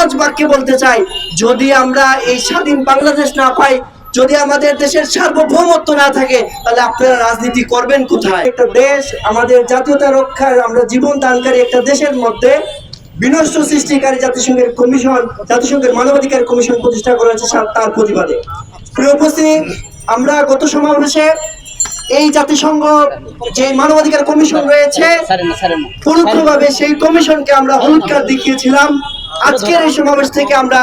সহজ বাক্যে বলতে চাই? যদি আমরা এই স্বাধীন বাংলাদেশ না পাই যদি আমাদের দেশের সার্বভৌমত্ব না থাকে তাহলে আপনারা রাজনীতি করবেন কোথায়? একটা দেশ আমাদের জাতীয়তা রক্ষার আমরা জীবন দানকারী একটা দেশের মধ্যে বিনষ্ট সৃষ্টিকারী জাতিসংঘের কমিশন জাতিসংঘের মানবাধিকার কমিশন প্রতিষ্ঠা করা হয়েছে তার প্রতিবাদে। প্রিয় উপস্থিতি আমরা গত সমাবেশে এই জাতিসংঘ যে মানবাধিকার কমিশন রয়েছে পরোক্ষভাবে সেই কমিশনকে আমরা হলুদ কার্ড দেখিয়েছিলাম। আজকের এই সমাবেশ থেকে আমরা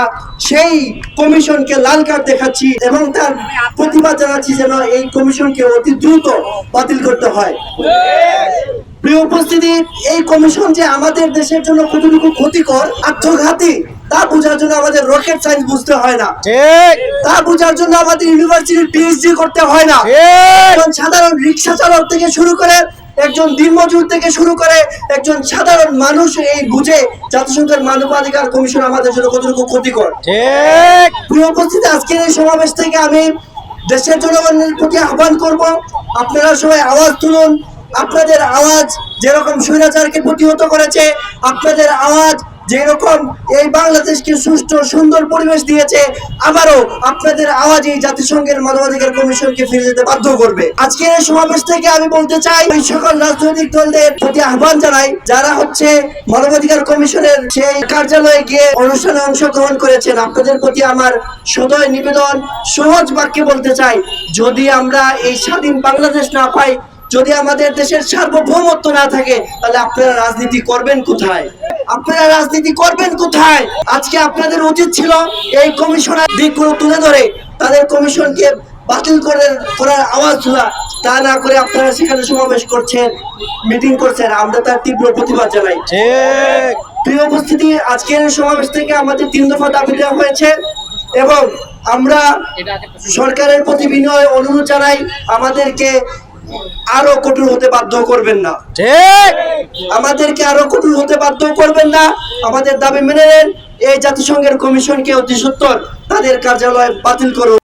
সেই কমিশনকে লাল কার্ড দেখাচ্ছি এবং তার প্রতিবাদ জানাচ্ছি যেন এই কমিশনকে অতি দ্রুত বাতিল করতে হয়। প্রিয় উপস্থিতি এই কমিশন যে আমাদের দেশের জন্য কতটুকু ক্ষতিকর আত্মঘাতী তা বোঝার জন্য আমাদের রকেট সায়েন্স বুঝতে হয় না। তা বোঝার জন্য আমাদের ইউনিভার্সিটি পিএইচডি করতে হয় না। সাধারণ রিক্সা চালক থেকে শুরু করে একজন দিনমজুর থেকে শুরু করে একজন সাধারণ মানুষ এই বুঝে জাতিসংঘের মানবাধিকার কমিশন আমাদের জন্য কতটুকু ক্ষতিকর। ঠিক। প্রিয় উপস্থিত আজকের এই সমাবেশ থেকে আমি দেশের জনগণের প্রতি আহ্বান করব। আপনারা সবাই আওয়াজ তুলুন। আপনাদের আওয়াজ যেরকম স্বৈরাচারকে প্রতিহত করেছে আপনাদের আওয়াজ যেরকম এই বাংলাদেশকে সুষ্ঠু সুন্দর পরিবেশ দিয়েছে, আবারও আপনাদের আওয়াজ এই জাতিসংঘের মানবাধিকার কমিশনকে ফিরে যেতে বাধ্য করবে। আজকের এই সমাবেশ থেকে আমি বলতে চাই এই সকল রাজনৈতিক দলদের প্রতি আহ্বান জানাই, যারা হচ্ছে মানবাধিকার কমিশনের সেই কার্যালয়ে গিয়ে অনুষ্ঠানে অংশগ্রহণ করেছেন। আপনাদের প্রতি আমার সদয় নিবেদন, সহজ বাক্যে বলতে চাই, যদি আমরা এই স্বাধীন বাংলাদেশ না পাই, যদি আমাদের দেশের সার্বভৌমত্ব না থাকে, তাহলে আপনারা রাজনীতি করবেন কোথায়? আপনারা রাজনীতি করবেন কোথায়? আজকে আপনাদের উচিত ছিল এই কমিশনের দিকগুলো তুলে ধরে তাদের কমিশনকে বাতিল করে করার আওয়াজ তোলা। তা না করে আপনারা সেখানে সমাবেশ করছেন মিটিং করছেন আমরা তার তীব্র প্রতিবাদ জানাই। প্রিয় উপস্থিতি আজকের সমাবেশ থেকে আমাদের তিন দফা দাবি দেওয়া হয়েছে এবং আমরা সরকারের প্রতি বিনয় অনুরোধ জানাই আমাদেরকে আরও কঠোর হতে বাধ্য করবেন না। ঠিক। আমাদেরকে আরও কঠোর হতে বাধ্য করবেন না। আমাদের দাবি মেনে নেন। এই জাতিসংঘের কমিশনকে অতি সত্তর তাদের কার্যালয় বাতিল করুন।